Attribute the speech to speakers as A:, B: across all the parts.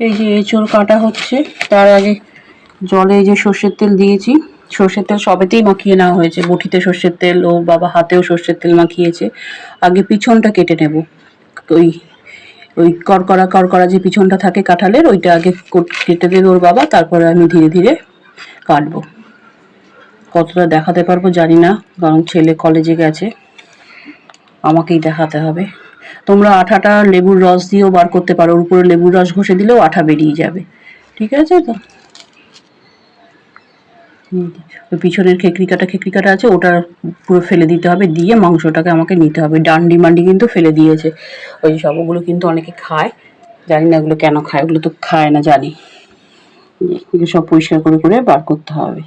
A: এই যে এঁচড় কাটা হচ্ছে, তার আগে জলে এই যে সর্ষের তেল দিয়েছি, সর্ষের তেল সবেতেই মাখিয়ে নেওয়া হয়েছে। বটিতে সর্ষের তেল, ও বাবা হাতেও সর্ষের তেল মাখিয়েছে। আগে পিছনটা কেটে নেব। ওই ওই করকরা করকরা যে পিছনটা থাকে কাঁঠালের, ওইটা আগে কেটে দেবে ওর বাবা, তারপরে আমি ধীরে ধীরে কাটবো। কতটা দেখাতে পারব জানি না, কারণ ছেলে কলেজে গেছে, আমাকেই দেখাতে হবে। তোমরা আঠাটা লেবুর রস দিয়েও বার করতে পারো। উপরে লেবুর রস ঘষে দিলেও আঠা বেরিয়ে যাবে। ঠিক আছে তো? ওই পিছনের খেকড়ি কাটা খেকড়ি কাটা আছে, ওটা পুরো ফেলে দিতে হবে। দিয়ে মাংসটাকে আমাকে নিতে হবে। ডান্ডি মান্ডি কিন্তু ফেলে দিয়েছে। ওই সব ওগুলো কিন্তু অনেকে খায়। জানি না এগুলো কেন খায়, ওগুলো তো খায় না, জানি। সব পরিষ্কার করে করে বার করতে হবে।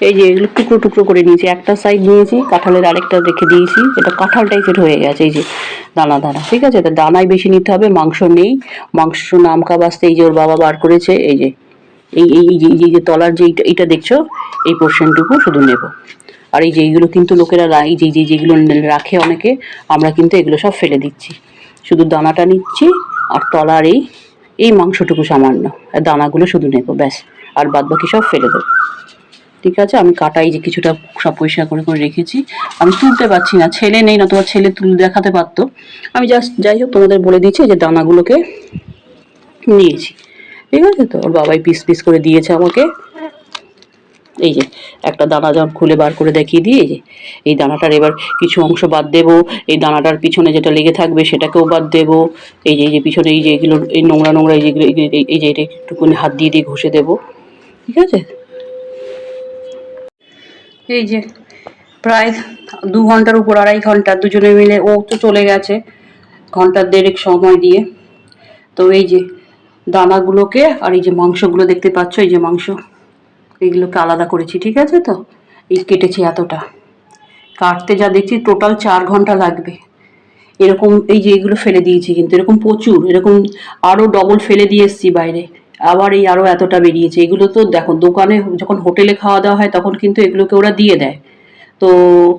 A: এই যে এগুলো টুকরো টুকরো করে নিয়েছি। একটা সাইড নিয়েছি, কাঁঠালের আরেকটা রেখে দিয়েছি। এটা কাঁঠাল টাইপের হয়ে গেছে, এই যে দানা দানা, ঠিক আছে? তো দানাই বেশি নিতে হবে, মাংস নেই। মাংস নামকা বাস্তে এই যে ওর বাবা বার করেছে, এই যে, এই এই যে যে- তলার যে এইটা দেখছ? এই পোর্শনটুকু শুধু নেব। আর এই যে এইগুলো কিন্তু লোকেরা এই যে যে যেগুলো রাখে অনেকে, আমরা কিন্তু এগুলো সব ফেলে দিচ্ছি। শুধু দানাটা নিচ্ছি, আর তলার এই এই মাংসটুকু সামান্য, আর দানাগুলো শুধু নেব, ব্যাস। আর বাদ বাকি সব ফেলে দেবো। ঠিক আছে আমি কাটাই যে কিছুটা সব পরিষ্কার করে করে রেখেছি আমি তুলতে পারছি না ছেলে নেই না তোমার ছেলে তুলে দেখাতে পারতো আমি জাস্ট যাই হোক তোমাদের বলে দিচ্ছি যে দানাগুলোকে নিয়েছি ঠিক আছে তো ওর বাবাই পিস পিস করে দিয়েছে আমাকে এই যে একটা দানা যখন খুলে বার করে দেখিয়ে দিয়ে যে এই দানাটার এবার কিছু অংশ বাদ দেব এই দানাটার পিছনে যেটা লেগে থাকবে সেটাকেও বাদ দেব এই যে এই যে পিছনে এই যে এগুলো এই নোংরা নোংরা এই যেগুলো এই- যে এটা একটুখানি হাত দিয়ে দিয়ে ঘষে দেবো ঠিক আছে এই যে প্রায় দু ঘণ্টার উপর, আড়াই ঘণ্টা দুজনে মিলে, ও তো চলে গেছে ঘণ্টার দেড়েক সময় দিয়ে। তো এই যে দানাগুলোকে আর এই যে মাংসগুলো দেখতে পাচ্ছ, এই যে মাংস এইগুলোকে আলাদা করেছি, ঠিক আছে তো? এই কেটেছি এতটা। কাটতে যা দেখছি টোটাল চার ঘণ্টা লাগবে। এরকম, এই যে এগুলো ফেলে দিয়েছি কিন্তু, এরকম প্রচুর, এরকম আরও ডবল ফেলে দিয়ে এসছি বাইরে। আবার এই আরও এতটা বেরিয়েছে। এগুলো তো দেখো, দোকানে যখন হোটেলে খাওয়া দাওয়া হয়, তখন কিন্তু এগুলোকে ওরা দিয়ে দেয়। তো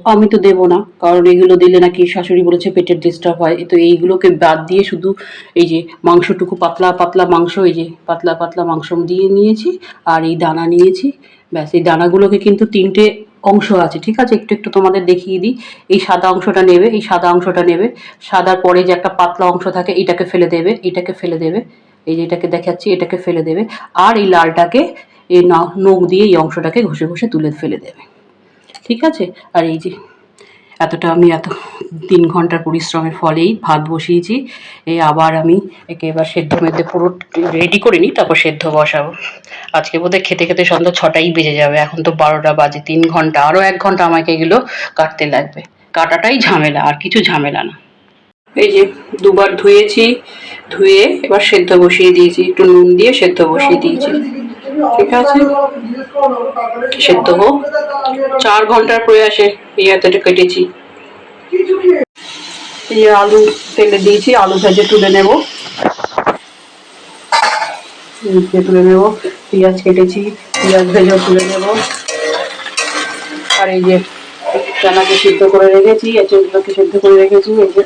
A: আমি তো দেবো না, কারণ এগুলো দিলে নাকি শাশুড়ি বলেছে পেটের ডিস্টার্ব হয়। তো এইগুলোকে বাদ দিয়ে শুধু এই যে মাংসটুকু, পাতলা পাতলা মাংস, এই যে পাতলা পাতলা মাংস দিয়ে নিয়েছি, আর এই দানা নিয়েছি। ব্যাস, এই দানাগুলোকে কিন্তু তিনটে অংশ আছে, ঠিক আছে? একটু একটু তোমাদের দেখিয়ে দিই। এই সাদা অংশটা নেবে, এই সাদা অংশটা নেবে। সাদার পরে যে একটা পাতলা অংশ থাকে, এটাকে ফেলে দেবে, এটাকে ফেলে দেবে। এই যে এটাকে দেখাচ্ছি, এটাকে ফেলে দেবে। আর এই লালটাকে, এই নখ দিয়ে এই অংশটাকে ঘষে ঘষে তুলে ফেলে দেবে। ঠিক আছে? আর এই যে, এতটা আমি এত, তিন ঘণ্টার পরিশ্রমের ফলেই ভাত বসিয়েছি। এই আবার আমি একে এবার সেদ্ধ মেদ্ধে পুরো রেডি করে নিই, তারপর সেদ্ধ বসাবো। আজকে বোধহয় খেতে খেতে সন্ধ্যা ছটাই বেজে যাবে, এখন তো বারোটা বাজে, তিন ঘণ্টা আরও এক ঘণ্টা আমাকে এগুলো কাটতে লাগবে। কাটাটাই ঝামেলা, আর কিছু ঝামেলা না। এই যে দুবার ধুয়েছি, ধুয়ে এবার সেদ্ধ বসিয়ে দিয়েছি, একটু নুন দিয়ে সেদ্ধ বসিয়ে দিয়েছি। ঠিক আছে? সেদ্ধ হোক। চার ঘণ্টার প্রয়াসে এই এতটা কেটেছি। এই আলু ফেলে দিয়েছি, আলু ভেজে তুলে নেব। তুলে নেব, পেঁয়াজ কেটেছি, পেঁয়াজ ভেজেও তুলে নেব। আর এই যে চানাকে সিদ্ধ করে রেখেছি, এঁচড়গুলোকে সিদ্ধ করে রেখেছি, এই যে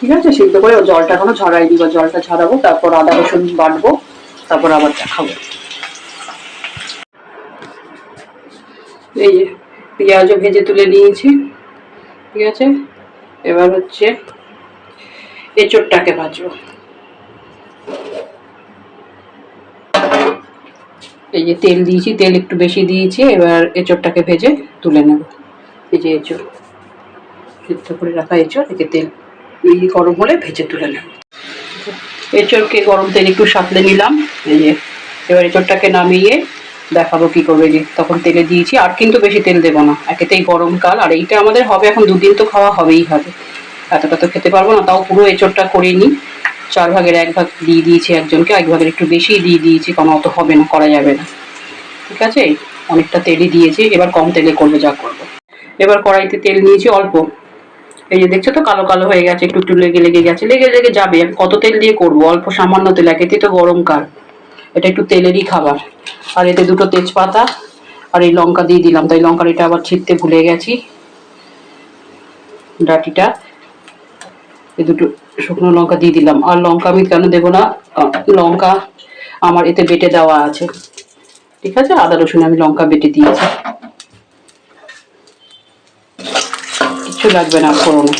A: ঠিক আছে? সিদ্ধ করে ও জলটা এখনও ঝরাই দিব। জলটা ঝরাবো তারপর আদা, রসুন বাটবো, তারপর আবার দেখাবো। এই যে, পেঁয়াজও ভেজে তুলে নিয়েছি। ঠিক আছে? এবার হচ্ছে এঁচড়টাকে ভাজবো। এই যে তেল দিয়েছি, তেল একটু বেশি দিয়েছি, এবার এঁচড়টাকে ভেজে তুলে নেব। এই যে এঁচড়, সিদ্ধ করে রাখা এঁচড়, একে তেল গরম হলে ভেজে তুলে নেব। এঁচড়কে গরম তেল একটু সাঁতলে নিলাম। এই যে, এবার এঁচড়টাকে নামিয়ে দেখাবো কি করবে যে তখন তেলে দিয়েছি। আর কিন্তু বেশি তেল দেবো না। একেতেই গরমকাল আর এইটা আমাদের হবে এখন দুদিন তো খাওয়া হবেই হবে। এতটা তো খেতে পারব না, তাও পুরো এঁচড়টা করে নিই চার ভাগের এক ভাগ দিয়ে দিয়েছি একজনকে, এক ভাগের একটু বেশি দিয়ে দিয়েছি। কারণ অত হবে না, করা যাবে না। ঠিক আছে? অনেকটা তেলই দিয়েছি। এবার কম তেলে করবে, যা করব। এবার কড়াইতে তেল নিয়েছি অল্প। এই যে দেখছ তো, কালো কালো হয়ে গেছে, একটু একটু লেগে লেগে গেছে, লেগে লেগে যাবে। আমি কত তেল দিয়ে করব? অল্প সামান্য তেল একেতেই তো গরমকাল। এটা একটু তেলেরই খাবার। আর এতে দুটো তেজপাতা আর এই লঙ্কা দিয়ে দিলাম। তাই লঙ্কার এটা আবার ছিটতে ভুলে গেছি। ডাটিটা। এই দুটো শুকনো লঙ্কা দিয়ে দিলাম। আর লঙ্কা আমি কেন দেবো না? লঙ্কা আমার এতে বেটে দেওয়া আছে। ঠিক আছে? আদা রসুন আমি লঙ্কা বেটে দিয়েছি। লাগবে না ফোড়নে।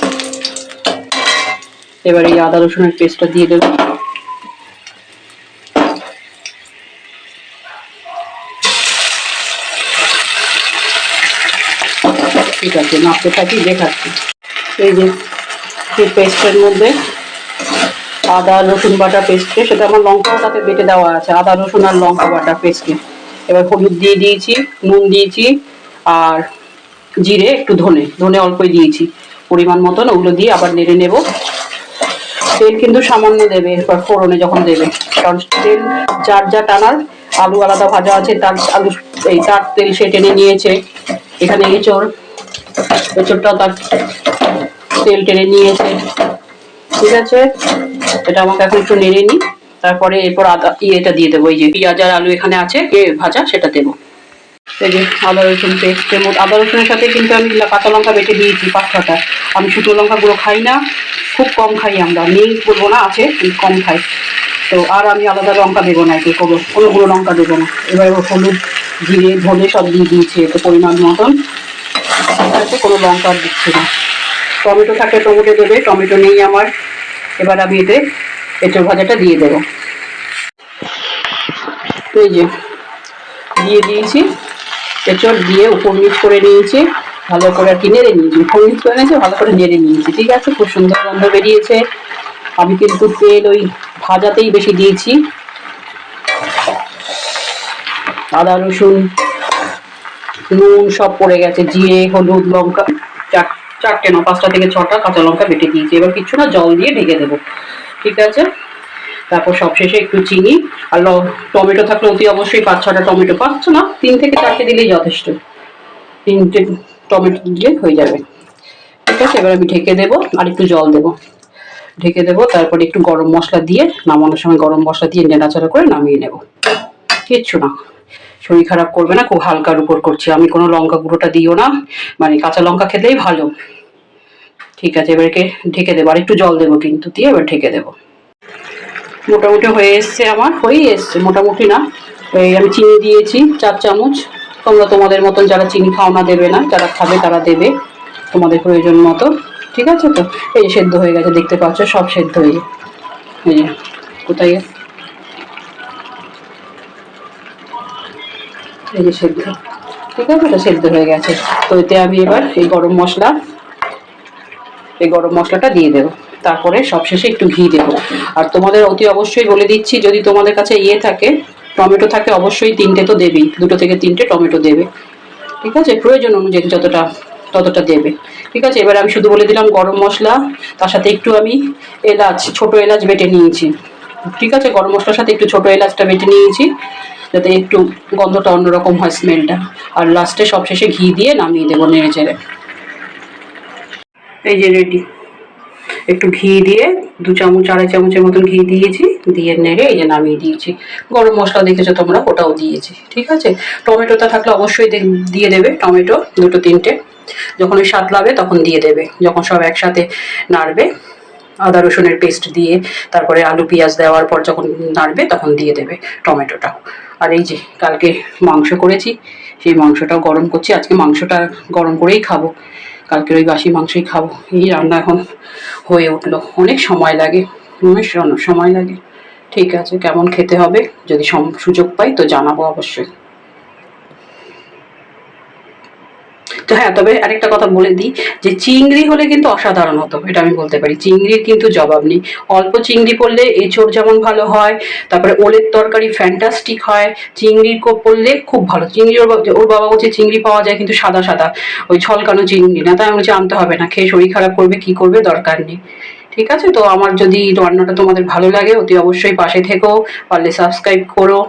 A: এবার এই আদা রসুনের পেস্টটা দিয়ে দেবো। ঠিক আছে, নাড়তে থাকি, দেখাচ্ছি। এই যে পেস্টের মধ্যে আদা, রসুন বাটা পেস্টে সেটা আমার লঙ্কাও তাতে বেটে দেওয়া আছে, আদা, রসুন আর লঙ্কা বাটা পেস্টে এবার হলুদ দিয়ে দিয়েছি, নুন দিয়েছি, আর জিরে একটু ধনে ধনে অল্পই দিয়েছি। পরিমাণ মতন ওগুলো দিয়ে আবার নেড়ে নেব। তেল কিন্তু সামান্য দেবে, এরপর ফোড়নে যখন দেবে। কারণ তেল যার যা টানার, আলু আলাদা ভাজা আছে, তার আলু, এই তার তেল সে টেনে নিয়েছে। এখানে এঁচড় এঁচড়টা তার তেল টেনে নিয়েছে। ঠিক আছে? এটা আমাকে এখন একটু নেড়ে নিই। তারপরে এরপর আদা, ইয়েটা দিয়ে দেবো। এই যে পেঁয়াজ আর আলু এখানে আছে এ ভাজা সেটা দেবো। এই যে আদা, রসুন পেস্টের মধ্যে, আদা, রসুনের সাথে কিন্তু আমি কাঁচা লঙ্কা বেটে দিয়েছি পাঁচ ছটা আমি শুকনো লঙ্কাগুলো খাই না, খুব কম খাই আমরা। নেই বলব না, আছে কম খাই। তো আর আমি আলাদা লঙ্কা দেবো না এতে কোনো কোনো গুঁড়ো লঙ্কা দেবো না। এবার হলুদ, জিরে, ধনে সব দিয়ে দিয়েছি, এতে পরিমাণ মতন। কোনো লঙ্কা দিচ্ছি না। টমেটো থাকলে টমেটো দেবে, টমেটো নেই আমার। এবার আমি এতে এঁচড় ভাজাটা দিয়ে দেবো। এই যে, দিয়ে দিয়েছি। এঁচড় দিয়ে উপর নিচ করে নিয়েছি। ভালো করে কি নেড়ে নিয়েছি। উপর নিচ করে নিয়েছি ভালো করে নেড়ে নিয়েছি। ঠিক আছে, খুব সুন্দর গন্ধ বেরিয়েছে। আমি কিন্তু তেল ওই ভাজাতেই বেশি দিয়েছি। আদা, রসুন, নুন সব পড়ে গেছে। জিরে, হলুদ, লঙ্কা, চার, চারটে না, পাঁচটা থেকে ছটা কাঁচা লঙ্কা বেটে দিয়েছি। এবার কিছু না, জল দিয়ে ঢেকে দেবো। ঠিক আছে? তারপর সবশেষে একটু চিনি আর টমেটো থাকলে অতি অবশ্যই পাঁচ ছটা টমেটো পাচ্ছ না, তিন থেকে চারটে দিলেই যথেষ্ট। তিনটে টমেটো দিলে হয়ে যাবে। ঠিক আছে, এবার আমি ঢেকে দেবো আর একটু জল দেবো। ঢেকে দেবো, তারপরে একটু গরম মশলা দিয়ে নামানোর সময় গরম মশলা দিয়ে নেড়াচাড়া করে নামিয়ে নেব। কিচ্ছু না। শরীর খারাপ করবে না, খুব হালকার উপর করছি। আমি কোনো লঙ্কা গুঁড়োটা দিও না। মানে কাঁচা লঙ্কা খেতেই ভালো। ঠিক আছে, এবারকে ঢেকে দেবো। আর একটু জল দেবো কিন্তু, দিয়ে এবার ঢেকে দেবো। মোটামুটি হয়ে এসছে আমার। হয়েই এসছে, মোটামুটি না। এই আমি চিনি দিয়েছি, চার চামচ। তোমরা তোমাদের মতন যারা চিনি খাও না, দেবে না। যারা খাবে, তারা দেবে তোমাদের প্রয়োজন মতো। ঠিক আছে তো? এই যে সেদ্ধ হয়ে গেছে, দেখতে পাচ্ছ, সব সেদ্ধ হয়ে এই যে, কোথায় এই যে সেদ্ধ। ঠিক আছে তো? সেদ্ধ হয়ে গেছে। তো এতে আমি এবার এই গরম মশলা, এই গরম মশলাটা দিয়ে দেবো। তারপরে সবশেষে একটু ঘি দেবো। আর তোমাদের অতি অবশ্যই বলে দিচ্ছি, যদি তোমাদের কাছে ইয়ে থাকে, টমেটো থাকে, অবশ্যই তিনটে তো দেবেই। দুটো থেকে তিনটে টমেটো দেবে। ঠিক আছে? প্রয়োজন অনুযায়ী যতটা, ততটা দেবে। ঠিক আছে? এবার আমি শুধু বলে দিলাম গরম মশলা, তার সাথে একটু আমি এলাচ, ছোট এলাচ বেটে নিয়েছি। ঠিক আছে? গরম মশলার সাথে একটু ছোট এলাচটা বেটে নিয়েছি, যাতে একটু গন্ধটা অন্যরকম হয় স্মেলটা। আর লাস্টে সবশেষে ঘি দিয়ে নামিয়ে দেবো নেড়ে চেড়ে। এই যে রেডি। একটু ঘি দিয়ে দু চামচ, আড়াই চামচের মতন ঘি দিয়েছি, দিয়ে নেড়ে এই যে নামিয়ে দিয়েছি। গরম মশলা দেখেছ তোমরা, ওটাও দিয়েছি, ঠিক আছে? টমেটোটা থাকলে অবশ্যই দিয়ে দেবে, টমেটো দুটো তিনটে। যখন ওই সাতলাবে তখন দিয়ে দেবে, যখন সব একসাথে নাড়বে। আদা রসুনের পেস্ট দিয়ে, তারপরে আলু, পেঁয়াজ দেওয়ার পর যখন নাড়বে তখন দিয়ে দেবে টমেটোটা আর এই যে কালকে মাংস করেছি, সেই মাংসটাও গরম করছি। আজকে মাংসটা গরম করেই খাব। কালকের ওই বাসি মাংসই খাব। এই রান্না এখন হয়ে উঠল। অনেক সময় লাগে সময় লাগে। ঠিক আছে, কেমন খেতে হবে? যদি সুযোগ পাই তো জানাব অবশ্যই। তো হ্যাঁ তবে আরেকটা কথা বলে দিই যে চিংড়ি হলে কিন্তু অসাধারণ হতো, এটা আমি বলতে পারি। চিংড়ির কিন্তু জবাব নেই। অল্প চিংড়ি পড়লে এঁচড় যেমন ভালো হয়, তারপরে ওলের তরকারি ফ্যান্টাস্টিক হয়, চিংড়ির কোপ পড়লে খুব ভালো। চিংড়ি ওর ওর বাবা বলছে চিংড়ি পাওয়া যায় কিন্তু সাদা সাদা, ওই ছলকানো চিংড়ি। না তাই আমি বলছি আনতে হবে না, খেয়ে শরীর খারাপ করবে, কি করবে দরকার নেই। ঠিক আছে? তো আমার যদি রান্নাটা তোমাদের ভালো লাগে, অতি অবশ্যই পাশে থেকো, পারলে সাবস্ক্রাইব করো,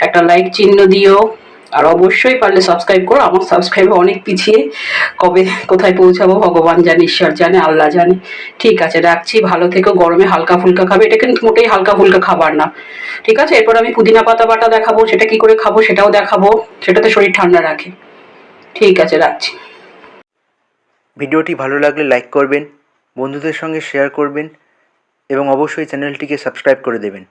A: একটা লাইক চিহ্ন দিও। আর অবশ্যই পারলে সাবস্ক্রাইব করো। আমার সাবস্ক্রাইব অনেক পিছিয়ে কবে কোথায় পৌঁছাবো? ভগবান জানে, ঈশ্বর জানে, আল্লাহ জানে। ঠিক আছে, রাখছি। ভালো থেকো, গরমে হালকা ফুলকা খাবে। এটা কিন্তু মোটেই হালকা ফুলকা খাবার না। ঠিক আছে, এরপর আমি পুদিনা পাতা বাটা দেখাবো। সেটা কি করে খাব সেটাও দেখাবো। সেটাতে শরীর ঠান্ডা রাখে। ঠিক আছে, রাখছি।
B: ভিডিওটি ভালো লাগলে লাইক করবেন, বন্ধুদের সঙ্গে শেয়ার করবেন এবং অবশ্যই চ্যানেলটিকে সাবস্ক্রাইব করে দেবেন।